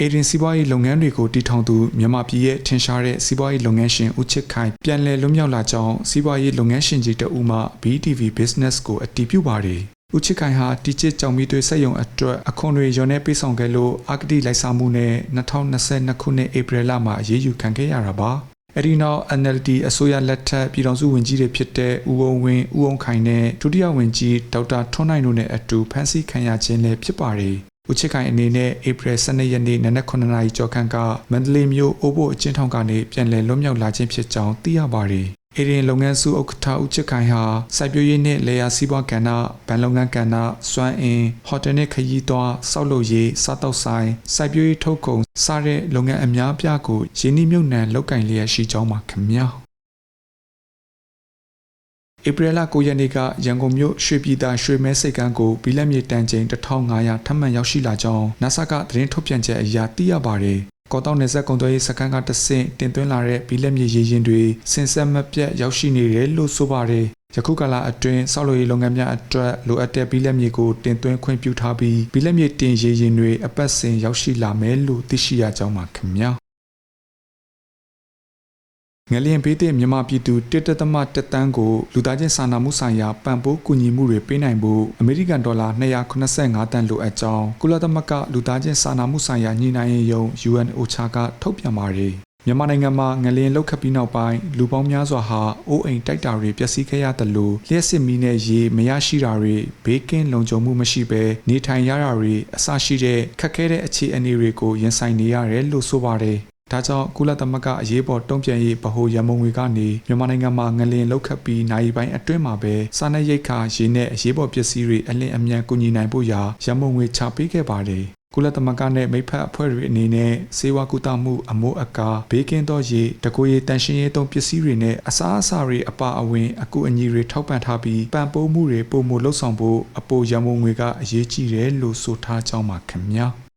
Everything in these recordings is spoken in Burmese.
အေဒင်စီးပွားရေးလုပ်ငန်းတွေကိုတည်ထောင်သူမြန်မာပြည်ရဲ့ထင်ရှားတဲ့စီးပွားရေးလုပ်ငန်းရှင်ဦးချစ်ခိုင်ပြန်လည်လွတ်မြောက်လာကြောင်းစီးပွားရေးလုပ်ငန်းရှင်ကြီးတအူမှ BTV Business ကိုအတည်ပြုပါတယ်။ဦးချစ်ခိုင်ဟာတီချစ်ကြောင်မီသွေးစက်ရုံအတွက်အခွန်တွေရော်နေပေးဆောင်ခဲ့လို့အာကတိလိုက်စားမှုနဲ့2022ခုနှစ်ဧပြီလမှာအရေးယူခံခဲ့ရတာပါ။အဲဒီနောက် NLD အစိုးရလက်ထက်ပြည်ထောင်စုဝန်ကြီးတွေဖြစ်တဲ့ဦးဝုံဝင်းဦးအောင်ခိုင်နဲ့ဒုတိယဝန်ကြီးဒေါက်တာထွန်းနိုင်တို့နဲ့အတူဖမ်းဆီးခံရခြင်းလည်းဖြစ်ပါတယ်။ ဦးချစ်ခိုင်အနေနဲ့ဧပြီ12ရက်နေ့နနက်9နာရီကျော်ခန့်ကမန္တလေးမြို့အိုးဘိုအကျဉ်းထောင်ကနေပြန်လည်လွတ်မြောက်လာခြင်းဖြစ်ကြောင်းသိရပါတယ်။အေရင်လုပ်ငန်းစုဥက္ကဋ္ဌဦးချစ်ခိုင်ဟာစိုက်ပျိုးရေးနှင့်လေယာစီးပွားကဏ္ဍဗန်လုပ်ငန်းကဏ္ဍစွမ်းအင်ဟိုတယ်နှင့်ခရီးသွားစောက်လုပ်ရေးစားတောက်ဆိုင်စိုက်ပျိုးရေးထုတ်ကုန်စတဲ့လုပ်ငန်းအများအပြားကိုရင်းနှီးမြှုပ်နှံလုပ်ကင်လျက်ရှိကြောင်းပါခင်ဗျာ ဧပြီလ9ရက်နေ့ကရန်ကုန်မြို့ရွှေပြည်သာရွှေမဲစိတ်ကမ်းကိုဘီလက်မြေတန်ချိန်1500ထပ်မံရောက်ရှိလာကြောင်း NASA ကသတင်းထုတ်ပြန်ချက်အရသိရပါတယ်။ကော်တောင်နယ်စပ်ကုန်သွယ်ရေးစခန်းကတဆင့်တင်သွင်းလာတဲ့ဘီလက်မြေရေရင်တွေစင်ဆက်မပြတ်ရောက်ရှိနေတယ်လို့ဆိုပါတယ်။ယခုကာလအတွင်းဆောက်လုပ်ရေးလုပ်ငန်းများအတွက်လိုအပ်တဲ့ဘီလက်မြေကိုတင်သွင်းခွင့်ပြုထားပြီးဘီလက်မြေတင်ရေရင်တွေအပတ်စဉ်ရောက်ရှိလာမယ်လို့သိရှိရကြောင်းပါခင်ဗျာ။ ငလျင်ဘေးသည့်မြန်မာပြည်သူတစ်တသမတက်တန်းကိုလူသားချင်းစာနာမှုဆိုင်ရာပံ့ပိုးကူညီမှုတွေပေးနိုင်ဖို့အမေရိကန်ဒေါ်လာ285တန်လိုအပ်ကြောင်းကုလသမဂ္ဂလူသားချင်းစာနာမှုဆိုင်ရာညီနိုင်ရေးယုံ UNOCHA ကထုတ်ပြန်ပါတယ်မြန်မာနိုင်ငံမှာငလျင်လှုပ်ခတ်ပြီးနောက်ပိုင်းလူပေါင်းများစွာဟာအိုးအိမ်တိုက်တာတွေပျက်စီးခဲ့ရတယ်လို့လျှက်စစ်မီးနဲ့ရေမရရှိတာတွေဘေးကင်းလုံခြုံမှုမရှိဘဲနေထိုင်ရတာတွေအဆရှိတဲ့ခက်ခဲတဲ့အခြေအနေတွေကိုရင်ဆိုင်နေရတယ်လို့ဆိုပါတယ် ဒါကြောင့်ကုလသမဂ္ဂအရေးပေါ်တုံ့ပြန်ရေးဗဟိုရမုံငွေကနေမြန်မာနိုင်ငံမှာငလင်လောက်ခတ်ပြီးနိုင်ပိုင်းအတွင်းမှာပဲစားနပ်ရိက္ခာရေနဲ့အရေးပေါ်ပစ္စည်းတွေအလင်းအမြန်ကူညီနိုင်ဖို့ရာရမုံငွေချပေးခဲ့ပါတယ်ကုလသမဂ္ဂနဲ့မိဖက်အဖွဲ့တွေအနေနဲ့စေဝါကူတာမှုအမိုးအကာဘေးကင်းသောရေတကိုရေတန်ရှင်းရေးသုံးပစ္စည်းတွေနဲ့အစားအစာတွေအပါအဝင်အကူအညီတွေထောက်ပံ့ထားပြီးပံ့ပိုးမှုတွေပုံမလှုပ်ဆောင်ဖို့အပိုရမုံငွေကအရေးကြီးတယ်လို့ဆိုထားကြောင်းပါခင်ဗျာ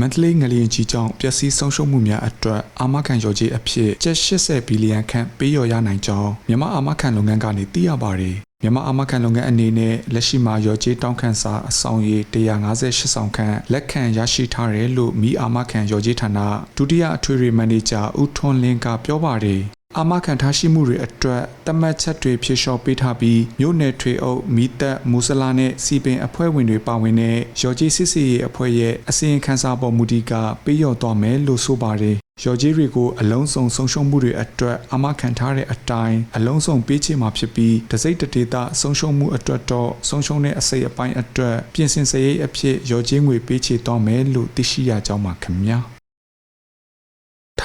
မန္တလေးငလျင်ကြီးကြောင့်ပျက်စီးဆုံးရှုံးမှုများအတွက်အာမခံရော်ကြီးအဖြစ်ကျပ်80ဘီလီယံခန့်ပေးရော်ရနိုင်ကြောင်းမြန်မာအာမခံလုပ်ငန်းကနေသိရပါတယ်။မြန်မာအာမခံလုပ်ငန်းအနေနဲ့လက်ရှိမှာရော်ကြီးတောင်းခံစာအဆောင်ရည်158ဆောင်ခန့်လက်ခံရရှိထားတယ်လို့မိအာမခံရော်ကြီးဌာနဒုတိယအထွေထွေမန်နေဂျာဦးထွန်းလင်းကပြောပါတယ်။ အာမခံထားရှိမှုတွေအတွက်တမတ်ချက်တွေဖြည့်လျှော့ပေးထားပြီးမြို့နယ်ထွေအုပ်မိသက်မူဆလာနဲ့စီပင်အဖွဲ့ဝင်တွေပါဝင်တဲ့ရော်ကြီးစစ်စီရေးအဖွဲ့ရဲ့အစီရင်ခံစာပေါ်မူတည်ကပေးရော်သွားမယ်လို့ဆိုပါတယ်ရော်ကြီးတွေကိုအလုံးစုံဆုံးရှုံးမှုတွေအတွက်အာမခံထားတဲ့အတိုင်းအလုံးစုံပေးချေမှာဖြစ်ပြီးတစိမ့်တတေတာဆုံးရှုံးမှုအတွက်တော့ဆုံးရှုံးတဲ့အစိတ်အပိုင်းအတွက်ပြင်ဆင်စရိတ်အဖြစ်ရော်ကြီးငွေပေးချေသွားမယ်လို့သိရှိရကြောင်းပါခင်ဗျာ။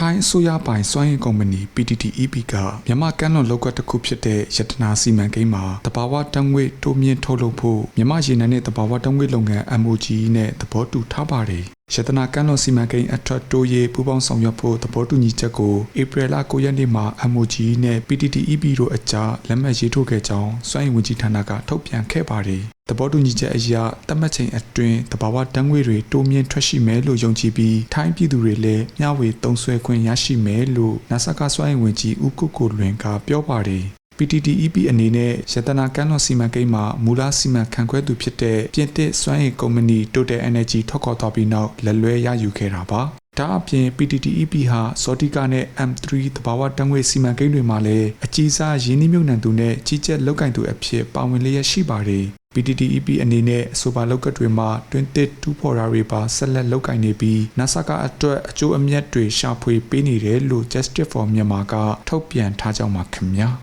ထိုင်းအစိုးရပိုင်စွမ်းအင်ကုမ္ပဏီ PTTEP ကမြန်မာကမ်းလွန်လောက်ကတစ်ခုဖြစ်တဲ့ရတနာစီမံကိန်းမှာတဘာဝတံငွေတိုးမြင့်ထုတ်လုပ်ဖို့မြန်မာရေနံနဲ့တဘာဝတံငွေလုပ်ငန်း MOG နဲ့သဘောတူထားပါတယ် ရတနာကမ်းလွန်စီမံကိန်းအထက်တိုးရေးပူးပေါင်းဆောင်ရွက်ဖို့သဘောတူညီချက်ကိုဧပြီလ9ရက်နေ့မှာ MOG နဲ့ PTTEP တို့အကြားလက်မှတ်ရေးထိုးခဲ့ကြောင်းစွမ်းအင်ဝန်ကြီးဌာနကထုတ်ပြန်ခဲ့ပါတယ်။သဘောတူညီချက်အရတတ်မှတ်ချိန်အတွင်းတဘာဝတန်းငွေတွေတိုးမြင့်ထွက်ရှိမယ်လို့ယုံကြည်ပြီးထိုင်းပြည်သူတွေလည်းမျှဝေသုံးစွဲခွင့်ရရှိမယ်လို့ NASA ကစွမ်းအင်ဝန်ကြီးဦးကုကိုလွင်ကပြောပါတယ်။ PTTEP အနေနဲ့ရတနာကမ်းလွန်စီမံကိန်းမှာမူလစီမံခန့်ခွဲသူဖြစ်တဲ့ပြင်သစ်စွမ်းအင်ကုမ္ပဏီ Total Energy ထွက်ခေါ်သွားပြီးနောက်လက်လွဲရယူခဲ့တာပါ။ဒါအပြင် PTTEP ဟာစော်တီကာနဲ့ M3 သဘာဝတံငွေစီမံကိန်းတွေမှာလည်းအကြီးစားရင်းနှီးမြှုပ်နှံသူနဲ့ကြီးကြပ်လုပ်ကင်သူအဖြစ်ပါဝင်လျက်ရှိပါတယ်။ PTTEP အနေနဲ့အဆိုပါလောက်ကတ်တွေမှာတွင်တစ်တူဖော်ရာတွေပါဆက်လက်လုပ်ကင်နေပြီး NASA ကအတွက်အကျိုးအမြတ်တွေရှာဖွေပေးနေတယ်လို့ Justice for Myanmar ကထုတ်ပြန်ထားကြောင်းပါခင်ဗျာ။